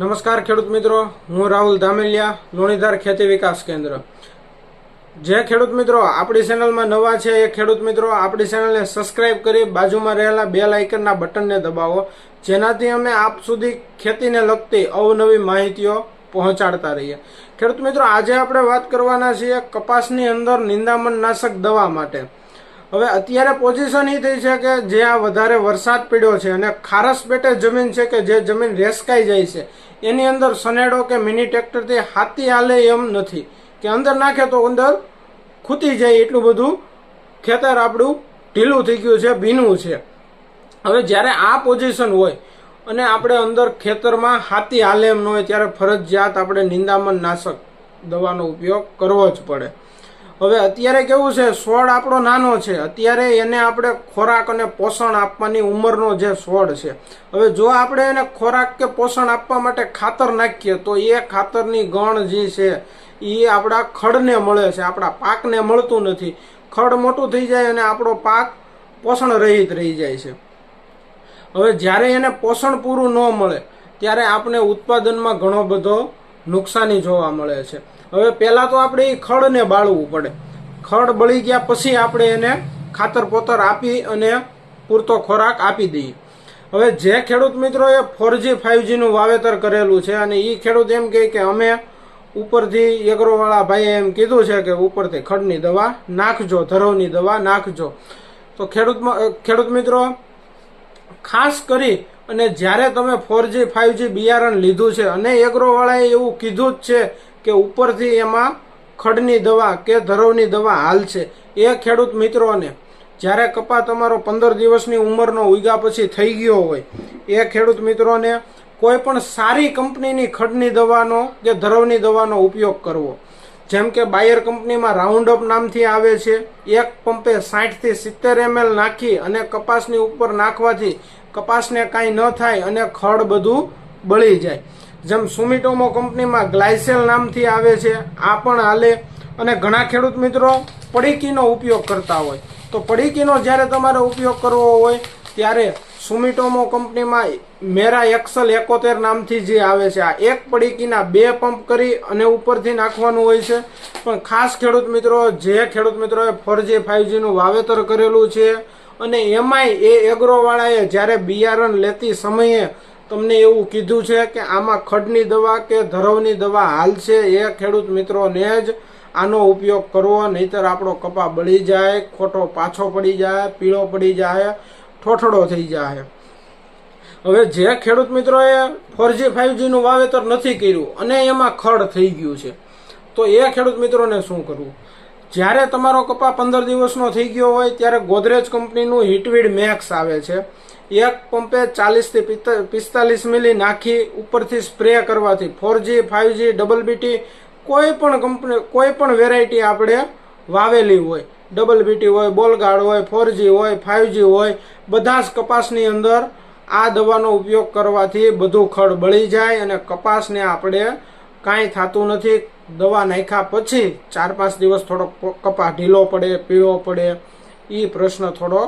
નમસ્કાર ખેડૂત મિત્રો, હું રાહુલ ધામેલિયા, લોણીધાર ખેતી વિકાસ કેન્દ્ર. જે ખેડૂત મિત્રો, આપણી ચેનલમાં નવા છે એ ખેડૂત મિત્રો, આપણી ચેનલને સબસ્ક્રાઇબ કરી બાજુમાં રહેલા બે લાઇકનના બટનને દબાવો, જેનાથી અમે આપ સુધી ખેતીને લગતી અવનવી માહિતીઓ પહોંચાડતા રહીએ. ખેડૂત મિત્રો, આજે આપણે વાત કરવાના છીએ કપાસની અંદર નિંદામણ નાશક દવા માટે. હવે અત્યારે પોઝિશન એ થઈ છે કે જ્યાં વધારે વરસાદ પડ્યો છે અને ખારસ પેટે જમીન છે કે જે જમીન રેસકાઈ જાય છે, એની અંદર સનેડો કે મિની ટ્રેક્ટરથી હાથી હાલે એમ નથી. કે અંદર નાખે તો અંદર ખૂતી જાય એટલું બધું ખેતર આપણું ઢીલું થઈ ગયું છે, ભીનું છે. હવે જ્યારે આ પોઝિશન હોય અને આપણે અંદર ખેતરમાં હાથી હાલે એમ ન હોય, ત્યારે ફરજિયાત આપણે નિંદામણ નાશક દવાનો ઉપયોગ કરવો જ પડે. હવે અત્યારે કેવું છે છોડ આપણો નાનો છે. અત્યારે એને આપણે ખોરાક અને પોષણ આપવાની ઉંમરનો જે છોડ છે. હવે જો આપણે એને ખોરાક કે પોષણ આપવા માટે ખાતર નાખીએ, તો એ ખાતરની ગણ જે છે એ આપણા ખડને મળે છે. આપણા પાકને મળતું નથી. ખડ મોટું થઈ જાય અને આપણો પાક પોષણ રહિત રહી જાય છે. હવે જ્યારે એને પોષણ પૂરું ન મળે, ત્યારે આપણે ઉત્પાદનમાં ઘણો બધો નુકસાની જોવા મળે છે. હવે પહેલાં તો આપણે એ ખડને બાળવું પડે. ખડ બળી ગયા પછી આપણે એને ખાતર પોતર આપી અને પૂરતો ખોરાક આપી દઈએ. હવે જે ખેડૂત મિત્રોએ ફોરજી ફાઇવજીનું વાવેતર કરેલું છે અને એ ખેડૂત એમ કહે કે અમે ઉપરથી એગ્રોવાળા ભાઈએ એમ કીધું છે કે ઉપરથી ખડની દવા નાખજો, ધરોની દવા નાખજો. તો ખેડૂત ખેડૂત મિત્રો, ખાસ કરી અને જ્યારે તમે ફોરજી ફાઇવજી બિયારણ લીધું છે અને એગ્રોવાળાએ એવું કીધું જ છે કે ઉપરથી એમાં ખડની દવા કે ધરવની દવા હાલ છે. એ ખેડૂત મિત્રોને, જ્યારે કપા તમારો પંદર દિવસની ઉંમરનો ઉગ્યા પછી થઈ ગયો હોય, એ ખેડૂત મિત્રોને કોઈ પણ સારી કંપનીની ખડની દવાનો કે ધરવની દવાનો ઉપયોગ કરવો. જેમ કે બાયર કંપનીમાં રાઉન્ડ અપ નામથી આવે છે. એક પંપે સાઠથી સિત્તેર એમએલ નાખી અને કપાસની ઉપર નાખવાથી કપાસને કાંઈ ન થાય અને ખડ બધું બળી જાય. જેમ સુમિટોમો કંપનીમાં ગ્લાયસેલ નામથી આવે છે, આ પણ હાલે. અને ઘણા ખેડૂત મિત્રો પડીકીનો ઉપયોગ કરતા હોય. તો પડીકીનો જ્યારે તમારે ઉપયોગ કરવો હોય, ત્યારે સુમિટોમો કંપનીમાં મેરા એક્સલ એકોતેર નામથી જે આવે છે, આ એક પડીકીના બે પંપ કરી અને ઉપરથી નાખવાનું હોય છે. પણ ખાસ ખેડૂત મિત્રો, જે ખેડૂત મિત્રોએ ફોરજી ફાઇવજીનું વાવેતર કરેલું છે અને એમાંય એ એગ્રોવાળાએ જ્યારે બિયારણ લેતી સમયે તમને એવું કીધું છે કે આમાં ખડની દવા કે ધરવની દવા હાલ છે, એ ખેડૂત મિત્રોને જ આનો ઉપયોગ કરવો, નહીતર આપણો કપા બળી જાય, ખોટો પાછો પડી જાય, પીળો પડી જાય ઠોઠડો થઈ જાય. હવે જે ખેડૂત મિત્રોએ ફોરજી ફાઇવજીનું વાવેતર નથી કર્યું અને એમાં ખડ થઈ ગયું છે, તો એ ખેડૂત મિત્રોને શું કરવું? જ્યારે તમારો કપા પંદર દિવસનો થઈ ગયો હોય, ત્યારે ગોદરેજ કંપનીનું હિટવીડ મેક્સ આવે છે. એક પંપે ચાલીસથી પિસ્તાલીસ મિલી નાખી ઉપરથી સ્પ્રે કરવાથી. ફોરજી ફાઇવજી ડબલ બીટી કોઈ પણ કંપની કોઈ પણ વેરાયટી આપણે વાવેલી હોય. ડબલ બીટી હોય, બોલગાર્ડ હોય, ફોરજી હોય ફાઇવજી હોય, બધા જ કપાસની અંદર આ દવાનો ઉપયોગ કરવાથી બધું ખડ બળી જાય અને કપાસને આપણે કાંઈ થતું નથી. દવા નાખ્યા પછી ચાર પાંચ દિવસ થોડોક કપાસ ઢીલો પડે, પીળો પડે. એ પ્રશ્ન થોડો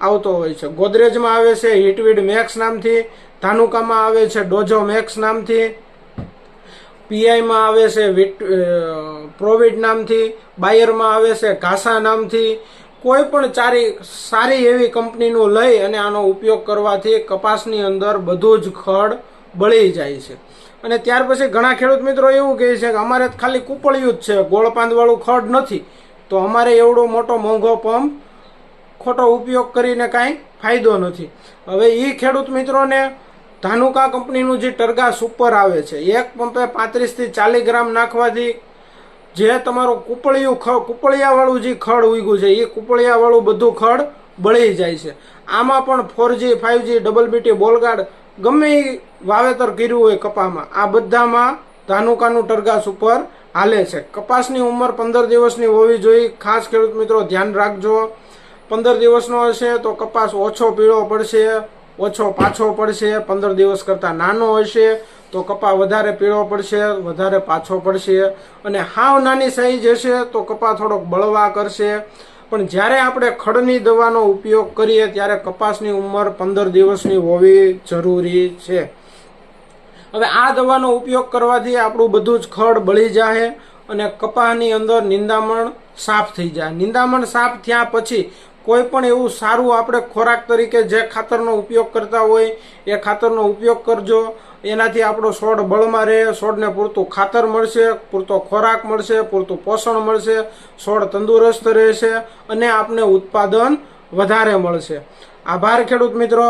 આવતો હોય છે. ગોદરેજમાં આવે છે, હિટવીડ મેક્સ નામથી, ધાનુકામાં આવે છે ડોજો મેક્સ નામથી, પીઆઈમાં આવે છે, વિટ પ્રોવિડ નામથી, બાયરમાં આવે છે, ઘાસા નામથી. કોઈ પણ ચારી, સારી એવી કંપનીનું લઈ અને આનો ઉપયોગ કરવાથી કપાસની અંદર બધું જ ખડ બળી જાય છે. અને ત્યાર પછી ઘણા ખેડૂત મિત્રો એવું કહે છે કે અમારે ખાલી કૂપળિયું જ છે ગોળપાંદવાળું ખડ નથી. તો અમારે એવડો મોટો મોંઘો પંપ ખોટો ઉપયોગ કરીને કાંઈ ફાયદો નથી. હવે એ ખેડૂત મિત્રોને ધાનુકા કંપનીનું જે ટરગા સુપર આવે છે, એક પંપે પાંત્રીસથી ચાલીસ ગ્રામ નાખવાથી જે તમારું કુપળિયું ખ, કુપળિયાવાળું જે ખડ ઉગ્યું છે એ કુપળિયાવાળું બધું ખડ બળી જાય છે. આમાં પણ four G five G double BT Bollgard ગમે એ વાવેતર કર્યું હોય કપામાં, આ બધામાં ધાનુકાનું ટરગાસ ઉપર હાલે છે. કપાસની ઉંમર પંદર દિવસની હોવી જોઈએ. ખાસ ખેડૂત મિત્રો, ધ્યાન રાખજો. પંદર દિવસનો હશે તો કપાસ ઓછો પીળો પડશે, ઓછો પાછો પડશે, પંદર દિવસ કરતાં નાનો હશે તો કપા વધારે પીળો પડશે, વધારે પાછો પડશે. અને હાવ નાની સાઈઝ હશે તો કપા થોડોક બળવા કરશે. પણ જ્યારે આપણે ખડની દવાનો ઉપયોગ કરીએ ત્યારે કપાસની ઉંમર પંદર દિવસની હોવી જરૂરી છે. હવે આ દવાનો ઉપયોગ કરવાથી આપણું બધું જ ખડ બળી જાય અને કપાસની અંદર નિંદામણ સાફ થઈ જાય. નિંદામણ સાફ થયા પછી કોઈ પણ એવું સારું આપણે ખોરાક તરીકે જે ખાતરનો ઉપયોગ કરતા હોય, એ ખાતરનો ઉપયોગ કરજો. એનાથી આપણો છોડ બળમાં રહે છોડને પૂરતું ખાતર મળશે, પૂરતો ખોરાક મળશે, પૂરતું પોષણ મળશે છોડ તંદુરસ્ત રહેશે અને આપને ઉત્પાદન વધારે મળશે. આભાર ખેડૂત મિત્રો.